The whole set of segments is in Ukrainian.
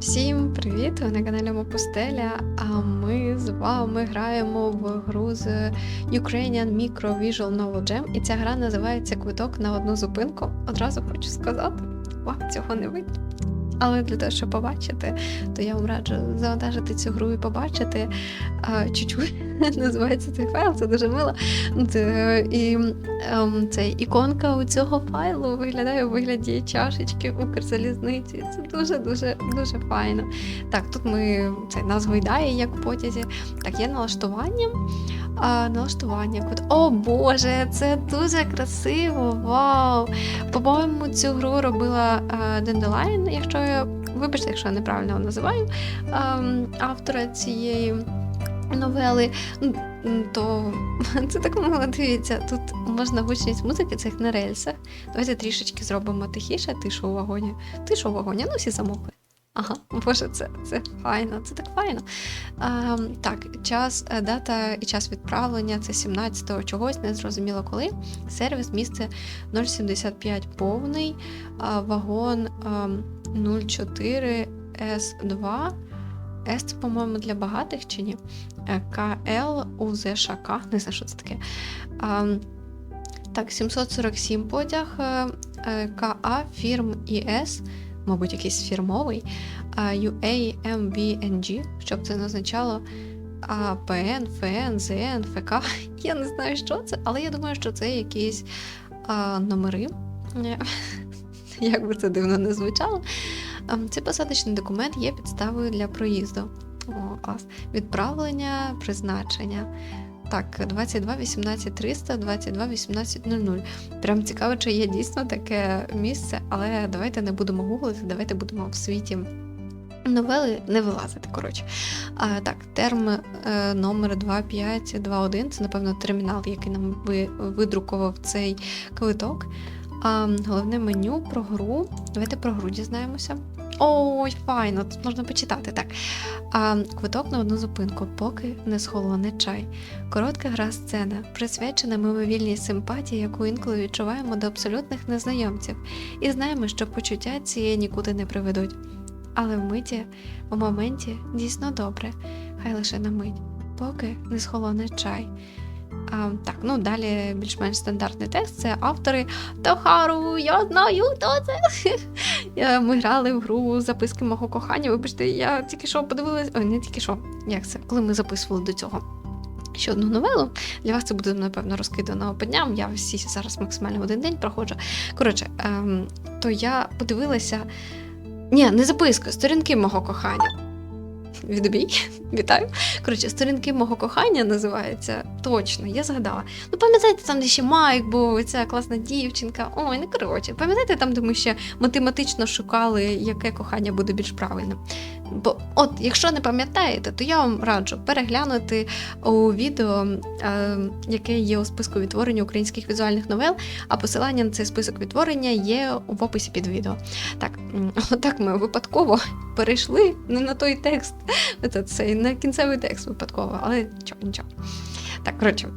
Всім привіт! Ви на каналі Мопустеля. А ми з вами граємо в гру з Ukrainian Micro Visual Novel Jam. І ця гра називається Квиток на одну зупинку. Одразу хочу сказати, вам цього не видно. Але для того, щоб побачити, то я вам раджу завантажити цю гру і побачити. Чуть-чуть називається цей файл, це дуже мило. І ем, це іконка у цього файлу виглядає у вигляді чашечки Укрзалізниці. Це дуже дуже файно. Так, тут ми це нас гойдає, як в потязі. Так, є налаштування. А, налаштування. О Боже, це дуже красиво! Вау! По-моєму, цю гру робила Dandelion, якщо я. Вибачте, якщо я неправильно називаю ем, автора цієї новели. То це так мило, дивіться. Тут можна гучність музики, як на рельсах. Давайте трішечки зробимо тихіше, тишу у вагоні. Тишу у вагоні, ну всі замовкли. Ага, боже, це, це файно, це так файно. А, так, час, е, дата і час відправлення це 17-го чогось, не зрозуміло коли. Сервіс місце 075 повний, а, вагон а, 04 С2. С це, по-моєму, для багатих чи ні? Е, КЛ УЗШК, не знаю, що це таке. А, так, 747 потяг е, е, КА фірм ІС, мабуть, якийсь фірмовий, UAMBNG, що б це не означало. А, ПН, ФН, ЗН, ФК. Я не знаю, що це, але я думаю, що це якісь номери. Е, Як би це дивно не звучало. Цей посадочний документ є підставою для проїзду. О, клас. Відправлення, призначення. Так, 22 18 300, 22 18 00. Прям цікаво, чи є дійсно таке місце, але давайте не будемо гуглити, давайте будемо в світі новели не вилазити. Коротше. А, так, терм е, номер 2521, це, напевно, термінал, який нам ви, видрукував цей квиток. А, головне меню про гру. Давайте про гру дізнаємося. Ой, файно, тут можна почитати. Так. А, квиток на одну зупинку, поки не схолоне чай. Коротка гра сцена, присвячена мимовільній симпатії, яку інколи відчуваємо до абсолютних незнайомців, і знаємо, що почуття ці нікуди не приведуть. Але в миті, у моменті дійсно добре, хай лише на мить, поки не схолоне чай. Так, ну далі більш-менш стандартний текст. Це автори Тохару, я знаю, хто це. Ми грали в гру записки мого кохання. Вибачте, я тільки що подивилась. Ой, не тільки що. Як це? Коли ми записували до цього ще одну новелу. Для вас це буде, напевно, розкидано по дням. Я всі зараз максимально один день проходжу. Коротше, ем, то я подивилася. Ні, не записка, сторінки мого кохання. Відбій, вітаю. Коротше, сторінки мого кохання називається. Точно, я згадала. Ну, пам'ятаєте, там, де ще Майк був, ця класна дівчинка. Ой, не коротше. Пам'ятаєте, там, де ми ще математично шукали, яке кохання буде більш правильним. Бо, от, якщо не пам'ятаєте, то я вам раджу переглянути у відео, е, яке є у списку відтворення українських візуальних новел, а посилання на цей список відтворення є в описі під відео. Так, отак ми випадково перейшли не на той текст, це, цей, на кінцевий текст випадково, але нічого, нічого. Так, коротше.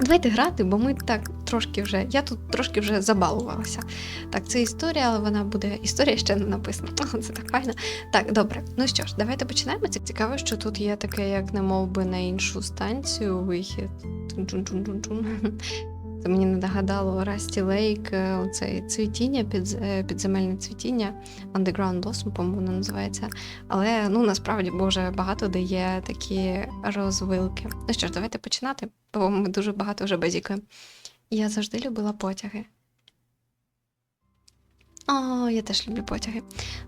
Давайте грати, бо ми так трошки вже. Я тут трошки вже забалувалася. Так, це історія, але вона буде. Історія ще не написана. Це так файно. Так, добре. Ну що ж, давайте починаємо. Це цікаво, що тут є таке, як не мов би, на іншу станцію вихід. Тун-чун-чун-чун-чун. Це мені не нагадало Расті Лейк, е, оцей цвітіння, під, е, підземельне цвітіння, Underground Blossom, по-моєму, воно називається. Але ну насправді боже багато де є такі розвилки. Ну що ж, давайте починати, бо ми дуже багато вже базікаємо. Я завжди любила потяги. О, я теж люблю потяги.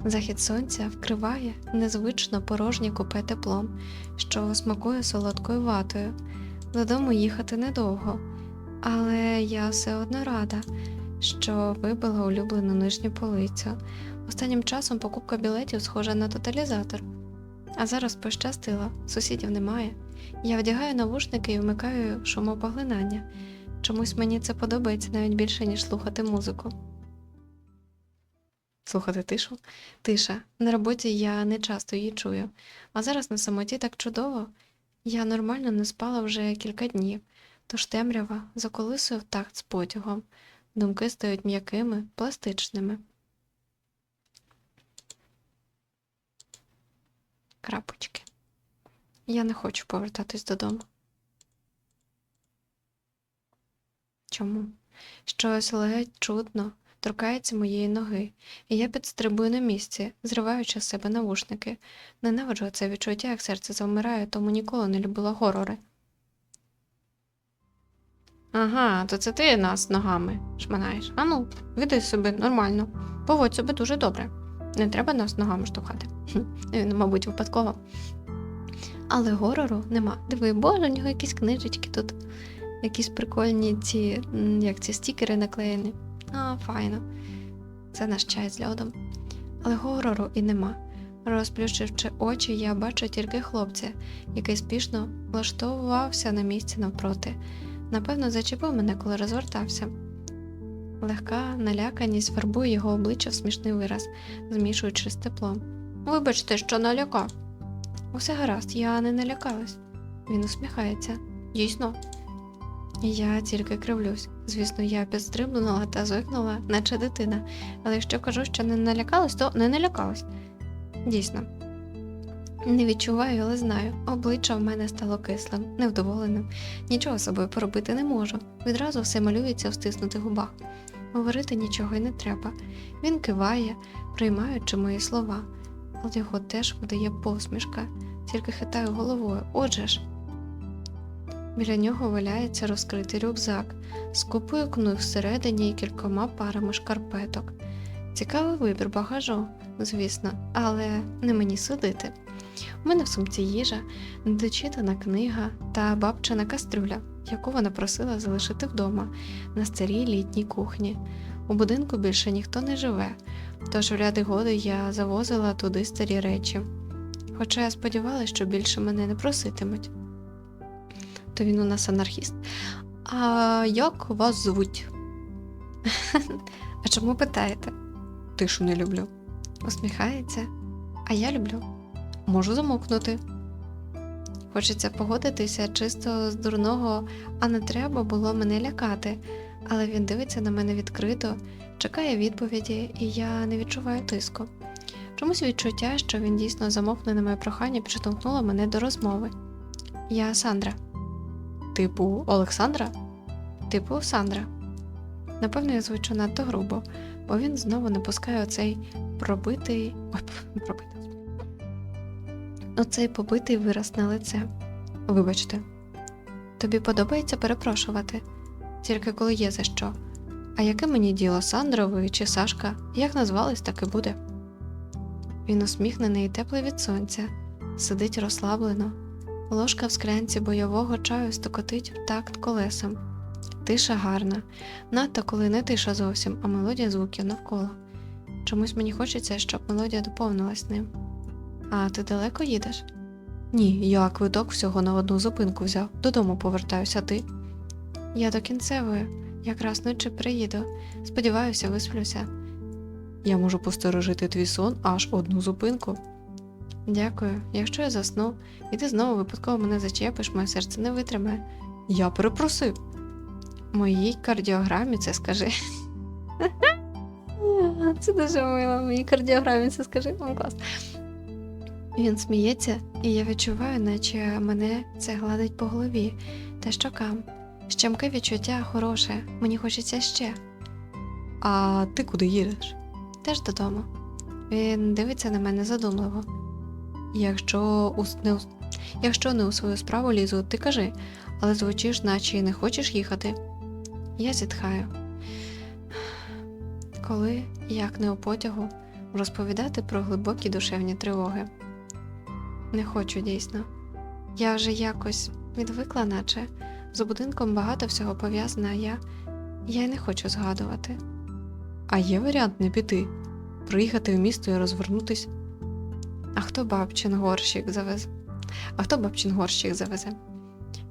Захід сонця вкриває незвично порожнє купе теплом, що смакує солодкою ватою. Додому їхати недовго, але я все одно рада, що вибила улюблену нижню полицю. Останнім часом покупка білетів схожа на тоталізатор. А зараз пощастило, сусідів немає. Я вдягаю навушники і вмикаю шумопоглинання. Чомусь мені це подобається навіть більше, ніж слухати музику. Слухати тишу? Тиша. На роботі я не часто її чую. А зараз на самоті так чудово. Я нормально не спала вже кілька днів, тож темрява заколисує в такт з потягом. Думки стають м'якими, пластичними. Крапочки. Я не хочу повертатись додому. Чому? Щось ледь чутно торкається моєї ноги, і я підстрибую на місці, зриваючи з себе навушники. Ненавиджу це відчуття, як серце завмирає, тому ніколи не любила горори. Ага, то це ти нас ногами шманаєш. Ану, веди себе нормально. Поводь себе дуже добре. Не треба нас ногами штовхати. Він, мабуть, випадково. Але горору нема. Диви, боже, у нього якісь книжечки тут. Якісь прикольні ці, як ці стікери наклеєні. А, файно. Це наш чай з льодом. Але горору і нема. Розплющивши очі, я бачу тільки хлопця, який спішно влаштовувався на місці навпроти. Напевно, зачепив мене, коли розвертався. Легка наляканість фарбує його обличчя в смішний вираз, змішуючи з теплом. Вибачте, що налякав. Усе гаразд, я не налякалась. Він усміхається. Дійсно. Я тільки кривлюсь. Звісно, я підстрибнула та зойкнула, наче дитина. Але якщо кажу, що не налякалась, то не налякалась. Дійсно. Не відчуваю, але знаю. Обличчя в мене стало кислим, невдоволеним. Нічого собою поробити не можу. Відразу все малюється в стиснутих губах. Говорити нічого й не треба. Він киває, приймаючи мої слова, але його теж видає посмішка, тільки хитаю головою. Отже ж. Біля нього валяється розкритий рюкзак з купою книг всередині і кількома парами шкарпеток. Цікавий вибір багажу, звісно, але не мені судити. У мене в сумці їжа, недочитана книга та бабчина кастрюля, яку вона просила залишити вдома на старій літній кухні. У будинку більше ніхто не живе, тож в ряди годи я завозила туди старі речі. Хоча я сподівалася, що більше мене не проситимуть. То він у нас анархіст. А як вас звуть? А чому питаєте? Тишу не люблю. Усміхається. А я люблю. Можу замовкнути. Хочеться погодитися чисто з дурного, а не треба було мене лякати. Але він дивиться на мене відкрито, чекає відповіді, і я не відчуваю тиску. Чомусь відчуття, що він дійсно замовкне на моє прохання, підштовхнуло мене до розмови. Я Сандра. Типу Олександра? Типу Сандра. Напевно, я звучу надто грубо, бо він знову не пускає оцей пробитий. Ой, пробитий. Оцей побитий вираз на лице. Вибачте, тобі подобається перепрошувати, тільки коли є за що. А яке мені діло Сандра ви чи Сашка? Як назвались, так і буде. Він усміхнений і теплий від сонця, сидить розслаблено, ложка в склянці бойового чаю стукотить в такт колесом. Тиша гарна, надто коли не тиша зовсім, а мелодія звуків навколо. Чомусь мені хочеться, щоб мелодія доповнилась ним. А ти далеко їдеш? Ні, я квиток всього на одну зупинку взяв. Додому повертаюся ти. Я до кінцевої, якраз ночі приїду. Сподіваюся, висплюся. Я можу посторожити твій сон аж одну зупинку. Дякую. Якщо я засну, і ти знову випадково мене зачепиш, моє серце не витримає. Я перепросив. Моїй кардіограмі це скажи. Це дуже мило, моїй кардіограмі це скажи. О, клас. Він сміється, і я відчуваю, наче мене це гладить по голові та щокам. Щемке відчуття хороше, мені хочеться ще. А ти куди їдеш? Теж додому. Він дивиться на мене задумливо. Якщо у, не, у- якщо не у свою справу лізу, ти кажи, але звучиш, наче не хочеш їхати. Я зітхаю. Коли, як не у потягу, розповідати про глибокі душевні тривоги. Не хочу дійсно. Я вже якось відвикла, наче з будинком багато всього пов'язано, а я. я й не хочу згадувати. А є варіант не піти, приїхати в місто і розвернутись. А хто бабчин горщик завезе? А хто бабчин горщик завезе?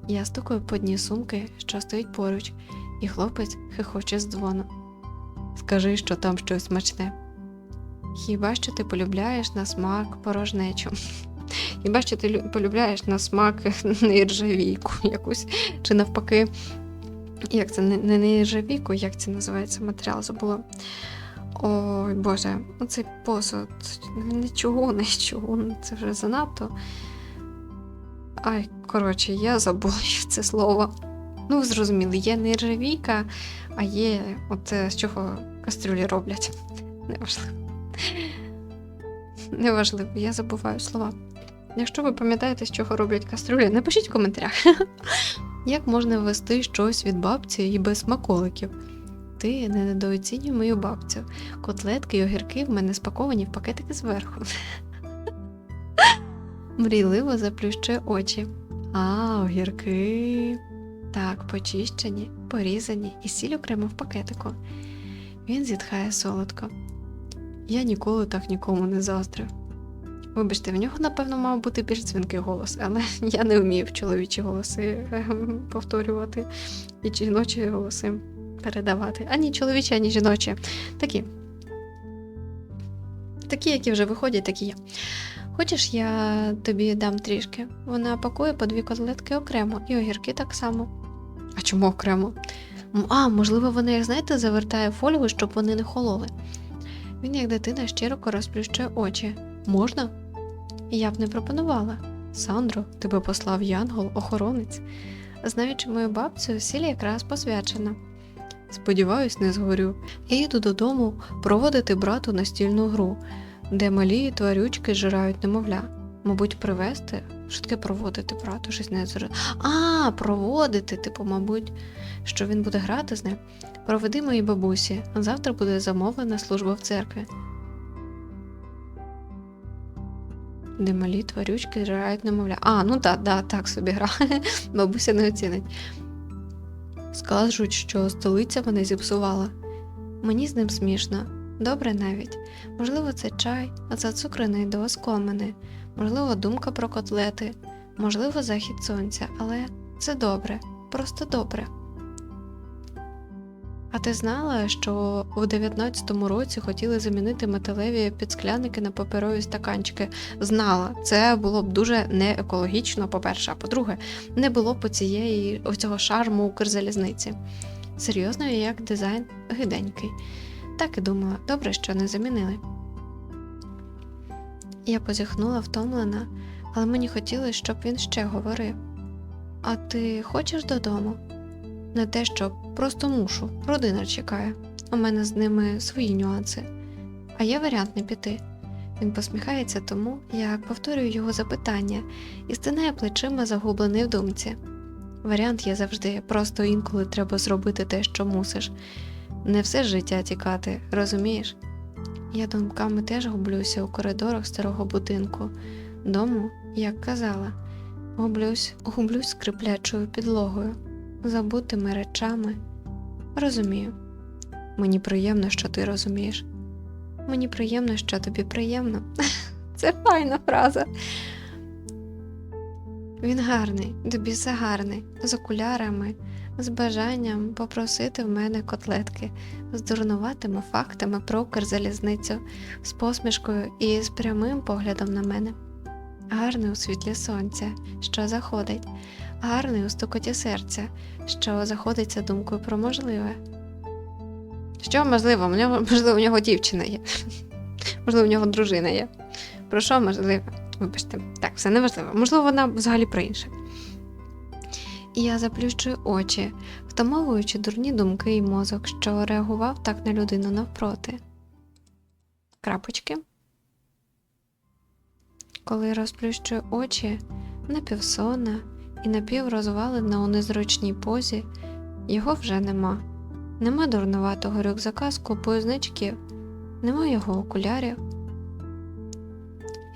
Я стукаю по дні сумки, що стоїть поруч, і хлопець хихоче з дзвону. Скажи, що там щось смачне. Хіба що ти полюбляєш на смак порожнечу? Хіба що ти полюбляєш на смак нержавійку якусь, чи навпаки, як це не, не нержавійку, як це називається матеріал, забула. Ой, Боже, оцей посуд. Нічого, нічого, це вже занадто. Ай, коротше, я забула це слово. Ну, зрозуміли, є не ржавійка, а є оце, з чого кастрюлі роблять. Неважливо. Неважливо, я забуваю слова. Якщо ви пам'ятаєте, з чого роблять кастрюлі, напишіть в коментарях. Як можна ввести щось від бабці і без смаколиків? Ти не недооцінюй мою бабцю. Котлетки й огірки в мене спаковані в пакетики зверху. Мрійливо заплющує очі. А, огірки. Так, почищені, порізані і сіль окремо в пакетику. Він зітхає солодко. Я ніколи так нікому не заздрив. Вибачте, в нього, напевно, мав бути більш дзвінкий голос, але я не вмію чоловічі голоси е, повторювати і жіночі голоси передавати. Ані чоловічі, ані жіночі. Такі. Такі, які вже виходять, такі є. Хочеш, я тобі дам трішки? Вона пакує по дві котлетки окремо, і огірки так само. А чому окремо? А, можливо, вона, як знаєте, завертає фольгу, щоб вони не хололи. Він, як дитина, щироко розплющує очі. Можна? Я б не пропонувала. Сандро, тебе послав Янгол, охоронець. Знаючи мою бабцю, сіль якраз посвячена. Сподіваюсь, не згорю. Я їду додому проводити брату настільну гру, де малі тварючки жирають немовля. Мабуть, привезти? Що таке проводити брату? Щось не зр... А, проводити, типу, мабуть, що він буде грати з ним. Проведи моїй бабусі, а завтра буде замовлена служба в церкві. Де малі тварючки жирають немовля. А, ну так, да, так собі гра. Бабуся не оцінить. Скажуть, що столиця мене зіпсувала. Мені з ним смішно, добре навіть. Можливо, це чай, а це цукрений до оскомини, можливо, думка про котлети, можливо, захід сонця, але це добре, просто добре. А ти знала, що у 19-му році хотіли замінити металеві підскляники на паперові стаканчики? Знала, це було б дуже не екологічно, по-перше, а по-друге, не було б цієї оцього шарму Укрзалізниці. Серйозно, як дизайн гиденький. Так і думала, добре, що не замінили. Я позіхнула втомлена, але мені хотілося, щоб він ще говорив. А ти хочеш додому? Не те, що просто мушу, родина чекає. У мене з ними свої нюанси. А є варіант не піти. Він посміхається тому, як повторюю його запитання і стинає плечима загублений в думці. Варіант є завжди, просто інколи треба зробити те, що мусиш. Не все життя тікати, розумієш? Я думками теж гублюся у коридорах старого будинку, дому, як казала, гублюсь, гублюсь скриплячою підлогою, забутими речами. Розумію. Мені приємно, що ти розумієш. Мені приємно, що тобі приємно. Це файна фраза. Він гарний, до біса гарний, з окулярами, з бажанням попросити в мене котлетки, з дурнуватими фактами про Укрзалізницю, з посмішкою і з прямим поглядом на мене. Гарний у світлі сонця, що заходить, гарний у стукоті серця, що заходиться думкою про можливе. Що можливо? Можливо, у нього дівчина є. Можливо, у нього дружина є. Про що можливо? Вибачте, так, все неважливо. Можливо, вона взагалі про інше. І я заплющую очі, втамовуючи дурні думки і мозок, що реагував так на людину навпроти. Крапочки. Коли розплющую очі, напівсонна і напіврозвалена у незручній позі, його вже нема. Нема дурнуватого рюкзака з купою значків, нема його окулярів.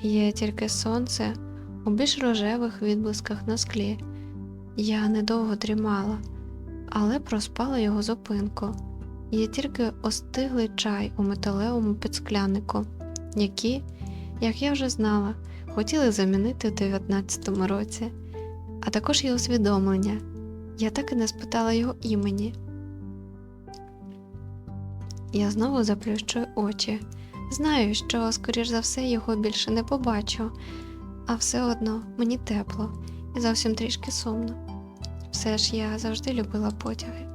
Є тільки сонце у більш рожевих відблисках на склі. Я недовго дрімала, але проспала його зупинку. Є тільки остиглий чай у металевому підсклянику, які, як я вже знала, хотіли замінити в 19-му році, а також є усвідомлення. Я так і не спитала його імені. Я знову заплющую очі. Знаю, що, скоріш за все, його більше не побачу, а все одно мені тепло і зовсім трішки сумно. Все ж я завжди любила потяги.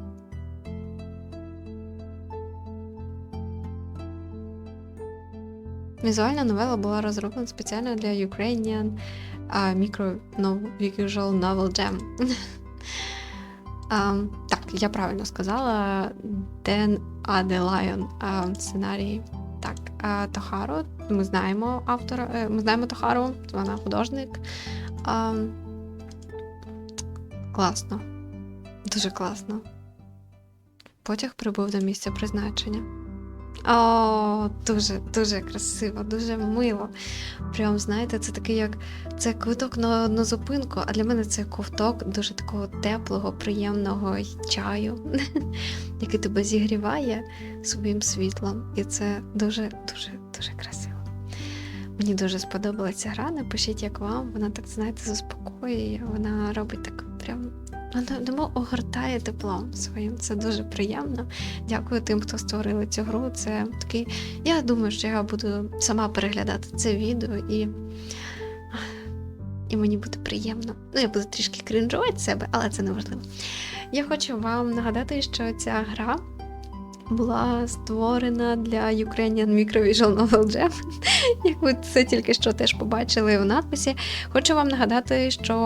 Візуальна новела була розроблена спеціально для Ukrainian Micro Visual Novel Jam. А, так, я правильно сказала. Ден Аделайон а, сценарій. Так, а, Тохаро. Ми знаємо автора, е, ми знаємо Тохару, вона художник. А, класно. Дуже класно. Потяг прибув до місця призначення. О, дуже, дуже красиво, дуже мило. Прям, знаєте, це такий як це квиток на одну зупинку, а для мене це ковток дуже такого теплого, приємного чаю, який тебе зігріває своїм світлом. І це дуже, дуже, дуже красиво. Мені дуже сподобалася гра. Напишіть, як вам. Вона так, знаєте, заспокоює, вона робить так прям. Вона немов огортає теплом своїм. Це дуже приємно. Дякую тим, хто створили цю гру. Це такий. Я думаю, що я буду сама переглядати це відео і. І мені буде приємно. Ну, я буду трішки крінжувати себе, але це не важливо. Я хочу вам нагадати, що ця гра була створена для Ukrainian Microvisual Novel Jam. Як ви це тільки що теж побачили в надписі. Хочу вам нагадати, що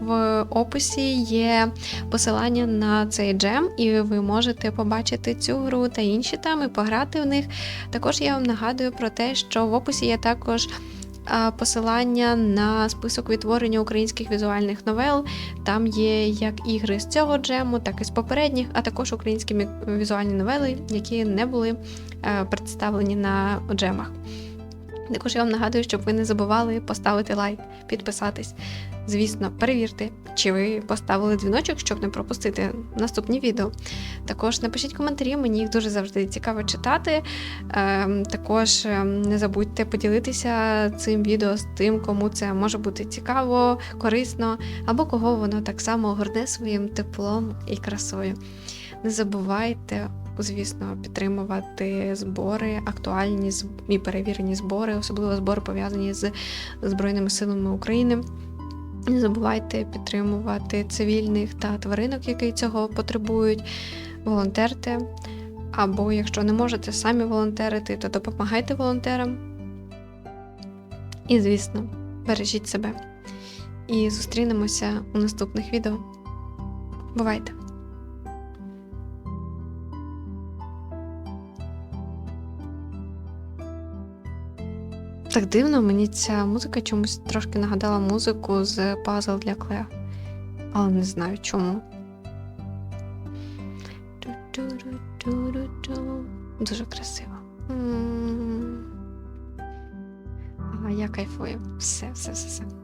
в описі є посилання на цей джем, і ви можете побачити цю гру та інші там і пограти в них. Також я вам нагадую про те, що в описі є також. Посилання на список відтворення українських візуальних новел. Там є як ігри з цього джему, так і з попередніх, а також українські візуальні новели, які не були е, представлені на джемах. Також я вам нагадую, щоб ви не забували поставити лайк, підписатись. Звісно, перевірте, чи ви поставили дзвіночок, щоб не пропустити наступні відео. Також напишіть коментарі, мені їх дуже завжди цікаво читати. Ем, Також ем, не забудьте поділитися цим відео з тим, кому це може бути цікаво, корисно, або кого воно так само огорне своїм теплом і красою. Не забувайте звісно, підтримувати збори, актуальні і перевірені збори, особливо збори пов'язані з Збройними силами України. Не забувайте підтримувати цивільних та тваринок, які цього потребують. Волонтерте. Або якщо не можете самі волонтерити, то допомагайте волонтерам. І, звісно, бережіть себе. І зустрінемося у наступних відео. Бувайте! Так дивно, мені ця музика чомусь трошки нагадала музику з пазл для Клео. Але не знаю чому. Дуже красиво. Я кайфую. Все, все, все, все.